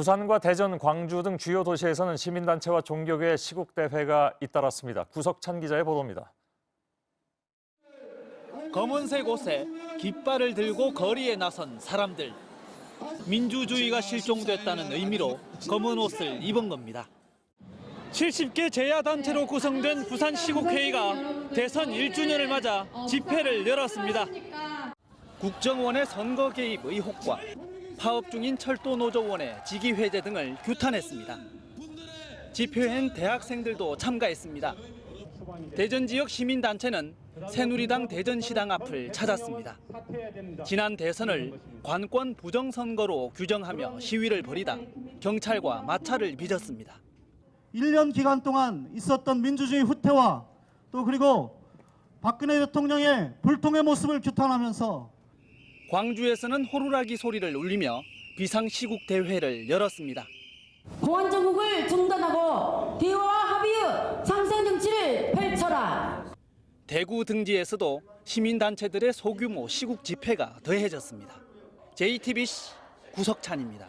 부산과 대전, 광주 등 주요 도시에서는 시민단체와 종교계 시국대회가 잇따랐습니다. 구석찬 기자의 보도입니다. 검은색 옷에 깃발을 들고 거리에 나선 사람들. 민주주의가 실종됐다는 의미로 검은 옷을 입은 겁니다. 70개 제야단체로 구성된 부산 시국회의가 대선 1주년을 맞아 집회를 열었습니다. 국정원의 선거 개입 의혹과 파업 중인 철도 노조원의 직위 해제 등을 규탄했습니다. 집회엔 대학생들도 참가했습니다. 대전 지역 시민단체는 새누리당 대전시당 앞을 찾았습니다. 지난 대선을 관권 부정선거로 규정하며 시위를 벌이다 경찰과 마찰을 빚었습니다. 1년 기간 동안 있었던 민주주의 후퇴와 또 그리고 박근혜 대통령의 불통의 모습을 규탄하면서 광주에서는 호루라기 소리를 울리며 비상시국 대회를 열었습니다. 공안 정국을 중단하고 대화와 합의의 상생 정치를 펼쳐라. 대구 등지에서도 시민단체들의 소규모 시국 집회가 더해졌습니다. JTBC 구석찬입니다.